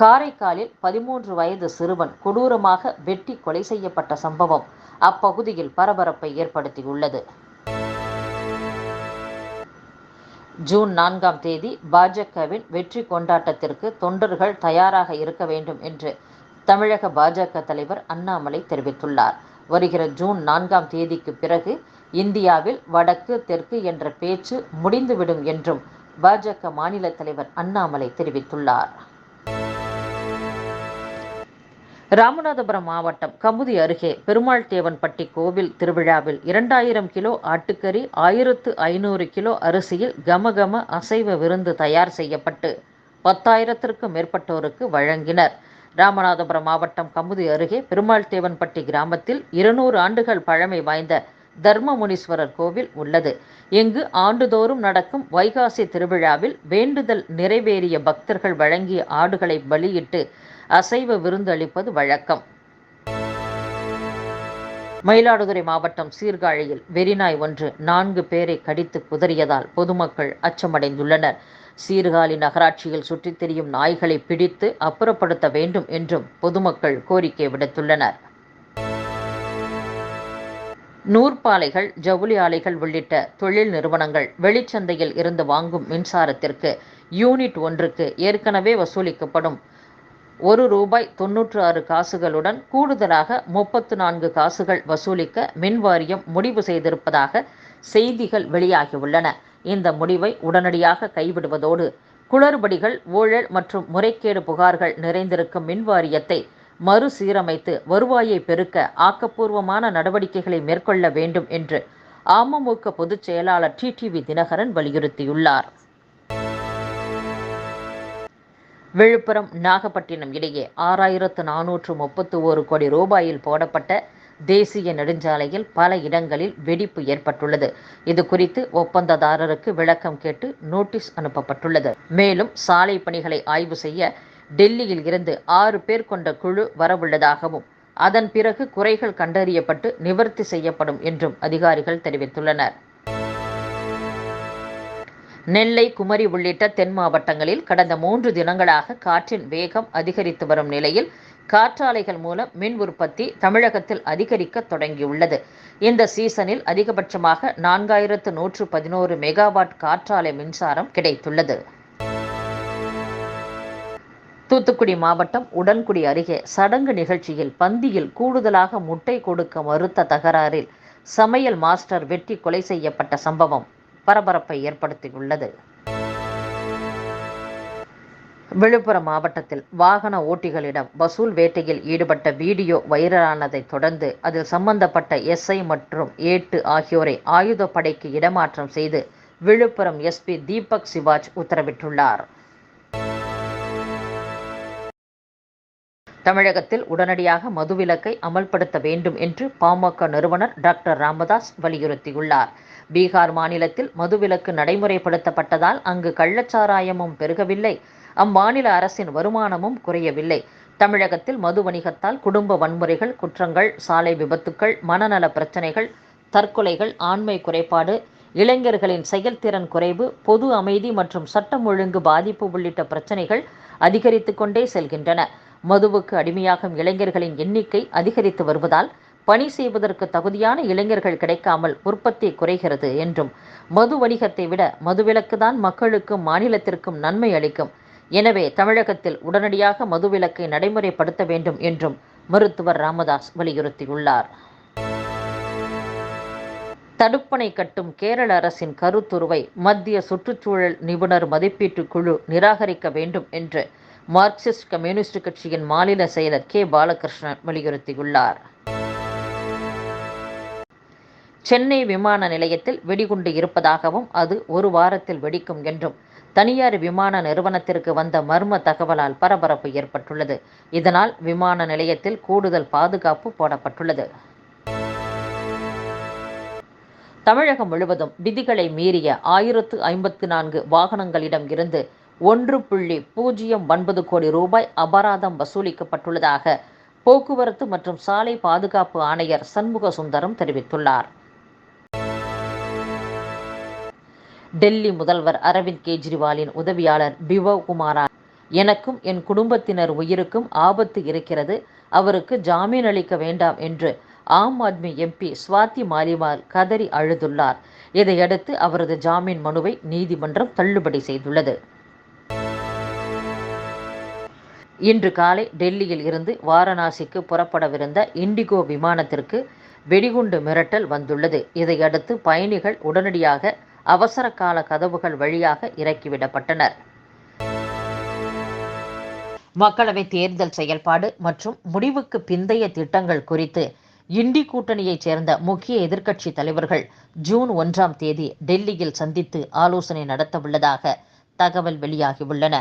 காரைக்காலில் பதிமூன்று வயது சிறுவன் கொடூரமாக வெட்டி கொலை செய்யப்பட்ட சம்பவம் அப்பகுதியில் பரபரப்பை ஏற்படுத்தியுள்ளது. ஜூன் நான்காம் தேதி பாஜகவின் வெற்றி கொண்டாட்டத்திற்கு தொண்டர்கள் தயாராக இருக்க வேண்டும் என்று தமிழக பாஜக தலைவர் அண்ணாமலை தெரிவித்துள்ளார். வருகிற ஜூன் நான்காம் தேதிக்கு பிறகு இந்தியாவில் வடக்கு தெற்கு என்ற பேச்சு முடிந்துவிடும் என்றும் பாஜக மாநில தலைவர் அண்ணாமலை தெரிவித்துள்ளார். ராமநாதபுரம் மாவட்டம் கமுதி அருகே பெருமாள் தேவன்பட்டி கோவில் திருவிழாவில் இரண்டாயிரம் கிலோ ஆட்டுக்கறி ஆயிரத்து ஐநூறு கிலோ அரிசியில் கமகம அசைவ விருந்து தயார் செய்யப்பட்டு பத்தாயிரத்திற்கும் மேற்பட்டோருக்கு வழங்கினர். ராமநாதபுரம் மாவட்டம் கமுதி அருகே பெருமாள் தேவன்பட்டி கிராமத்தில் இருநூறு ஆண்டுகள் பழமை வாய்ந்த தர்மமுனீஸ்வரர் கோவில் உள்ளது. இங்கு ஆண்டுதோறும் நடக்கும் வைகாசி திருவிழாவில் வேண்டுதல் நிறைவேறிய பக்தர்கள் வழங்கிய ஆடுகளை பலியிட்டு அசைவ விருந்தளிப்பது வழக்கம். மயிலாடுதுறை மாவட்டம் சீர்காழியில் வெறிநாய் ஒன்று நான்கு பேரை கடித்து குதறியதால் பொதுமக்கள் அச்சமடைந்துள்ளனர். சீர்காழி நகராட்சியில் சுற்றித் திரியும் நாய்களை பிடித்து அப்புறப்படுத்த வேண்டும் என்றும் பொதுமக்கள் கோரிக்கை விடுத்துள்ளனர். நூற்பாலைகள் ஜவுளி ஆலைகள் உள்ளிட்ட தொழில் நிறுவனங்கள் வெளிச்சந்தையில் இருந்து வாங்கும் மின்சாரத்திற்கு யூனிட் ஒன்றுக்கு ஏற்கனவே வசூலிக்கப்படும் ஒரு ரூபாய் தொன்னூற்று ஆறு காசுகளுடன் கூடுதலாக முப்பத்து நான்கு காசுகள் வசூலிக்க மின் வாரியம் முடிவு செய்திருப்பதாக செய்திகள் வெளியாகியுள்ளன. இந்த முடிவை உடனடியாக கைவிடுவதோடு குளறுபடிகள் ஊழல் மற்றும் முறைகேடு புகார்கள் நிறைந்திருக்கும் மின் வாரியத்தை மறுசீரமைத்து வருவாயை பெருக்க ஆக்கப்பூர்வமான நடவடிக்கைகளை மேற்கொள்ள வேண்டும் என்று அமமுக பொதுச் செயலாளர் டிடிவி தினகரன் வலியுறுத்தியுள்ளார். விழுப்புரம் நாகப்பட்டினம் இடையே ஆறாயிரத்து நானூற்று முப்பத்து ஒரு கோடி ரூபாயில் போடப்பட்ட தேசிய நெடுஞ்சாலையில் பல இடங்களில் வெடிப்பு ஏற்பட்டுள்ளது. இது குறித்து ஒப்பந்ததாரருக்கு விளக்கம் கேட்டு நோட்டீஸ் அனுப்பப்பட்டுள்ளது. மேலும் சாலை பணிகளை ஆய்வு செய்ய டெல்லியில் இருந்து ஆறு பேர் கொண்ட குழு வரவுள்ளதாகவும் அதன் பிறகு குறைகள் கண்டறியப்பட்டு நிவர்த்தி செய்யப்படும் என்றும் அதிகாரிகள் தெரிவித்துள்ளனர். நெல்லை குமரி உள்ளிட்ட தென் மாவட்டங்களில் கடந்த மூன்று தினங்களாக காற்றின் வேகம் அதிகரித்து வரும் நிலையில் காற்றாலைகள் மூலம் மின் உற்பத்தி தமிழகத்தில் அதிகரிக்க தொடங்கியுள்ளது. இந்த சீசனில் அதிகபட்சமாக நான்காயிரத்து நூற்று பதினோரு மெகாவாட் காற்றாலை மின்சாரம் கிடைத்துள்ளது. தூத்துக்குடி மாவட்டம் உடன்குடி அருகே சடங்கு நிகழ்ச்சியில் பந்தியில் கூடுதலாக முட்டை கொடுக்க மறுத்த தகராறில் சமையல் மாஸ்டர் வெட்டி கொலை செய்யப்பட்ட சம்பவம். பரபரப்பை ஏற்படுத்தியுள்ளது. விழுப்புரம் மாவட்டத்தில் வாகன ஓட்டிகளிடம் வசூல் வேட்டையில் ஈடுபட்ட வீடியோ வைரலானதை தொடர்ந்து அதில் சம்பந்தப்பட்ட எஸ்ஐ மற்றும் ஏட்டு ஆகியோரை ஆயுதப்படைக்கு இடமாற்றம் செய்து விழுப்புரம் எஸ்பி தீபக் சிவாஜ் உத்தரவிட்டுள்ளார். தமிழகத்தில் உடனடியாக மதுவிலக்கை அமல்படுத்த வேண்டும் என்று பாமக நிறுவனர் டாக்டர் ராமதாஸ் வலியுறுத்தியுள்ளார். பீகார் மாநிலத்தில் மதுவிலக்கு நடைமுறைப்படுத்தப்பட்டதால் அங்கு கள்ளச்சாராயமும் பெருகவில்லை. அம்மாநில அரசின் வருமானமும் குறையவில்லை. தமிழகத்தில் மது வணிகத்தால் குடும்ப வன்முறைகள் குற்றங்கள் சாலை விபத்துக்கள் மனநல பிரச்சனைகள் தற்கொலைகள் ஆண்மை குறைபாடு இளைஞர்களின் செயல்திறன் குறைவு பொது அமைதி மற்றும் சட்டம் ஒழுங்கு பாதிப்பு உள்ளிட்ட பிரச்சனைகள் அதிகரித்து கொண்டே செல்கின்றன. மதுவுக்கு அடிமையாகும் இளைஞர்களின் எண்ணிக்கை அதிகரித்து வருவதால் பணி செய்வதற்கு தகுதியான இளைஞர்கள் கிடைக்காமல் உற்பத்தி குறைகிறது என்றும் மது வணிகத்தை விட மதுவிலக்கு தான் மக்களுக்கும் மாநிலத்திற்கும் நன்மை அளிக்கும். எனவே தமிழகத்தில் உடனடியாக மதுவிலக்கை நடைமுறைப்படுத்த வேண்டும் என்றும் மருத்துவர் ராமதாஸ் வலியுறுத்தியுள்ளார். தடுப்பணை கட்டும் கேரள அரசின் கருத்துருவை மத்திய சுற்றுச்சூழல் நிபுணர் மதிப்பீட்டு குழு நிராகரிக்க வேண்டும் என்று மார்க்சிஸ்ட் கம்யூனிஸ்ட் கட்சியின் மாநில செயலர் கே. பாலகிருஷ்ணன் வலியுறுத்தியுள்ளார். சென்னை விமான நிலையத்தில் வெடிகுண்டு இருப்பதாகவும் அது ஒரு வாரத்தில் வெடிக்கும் என்றும் தனியார் விமான நிறுவனத்திற்கு வந்த மர்ம தகவலால் பரபரப்பு ஏற்பட்டுள்ளது. இதனால் விமான நிலையத்தில் கூடுதல் பாதுகாப்பு போடப்பட்டுள்ளது. தமிழகம் முழுவதும் விதிகளை மீறிய ஆயிரத்து ஐம்பத்து நான்கு வாகனங்களிடம் இருந்து ஒன்று புள்ளி பூஜ்ஜியம் ஒன்பது கோடி ரூபாய் அபராதம் வசூலிக்கப்பட்டுள்ளதாக போக்குவரத்து மற்றும் சாலை பாதுகாப்பு ஆணையர் சண்முக சுந்தரம் தெரிவித்துள்ளார். டெல்லி முதல்வர் அரவிந்த் கெஜ்ரிவாலின் உதவியாளர் பிபவ் குமாரா எனக்கும் என் குடும்பத்தினர் உயிருக்கும் ஆபத்து இருக்கிறது அவருக்கு ஜாமீன் அளிக்க வேண்டாம் என்று ஆம் ஆத்மி எம்பி ஸ்வாதி மாலிவால் கதறி அழுதுள்ளார். இதையடுத்து அவரது ஜாமீன் மனுவை நீதிமன்றம் தள்ளுபடி செய்துள்ளது. இன்று காலை டெல்லியில் இருந்து வாரணாசிக்கு புறப்படவிருந்த இண்டிகோ விமானத்திற்கு வெடிகுண்டு மிரட்டல் வந்துள்ளது. இதையடுத்து பயணிகள் உடனடியாக அவசர கால கதவுகள் வழியாக இறக்கிவிடப்பட்டனர். மக்களவை தேர்தல் செயல்பாடு மற்றும் முடிவுக்கு பிந்தைய திட்டங்கள் குறித்து இண்டி கூட்டணியைச் சேர்ந்த முக்கிய எதிர்க்கட்சி தலைவர்கள் ஜூன் ஒன்றாம் தேதி டெல்லியில் சந்தித்து ஆலோசனை நடத்தவுள்ளதாக தகவல் வெளியாகியுள்ளன.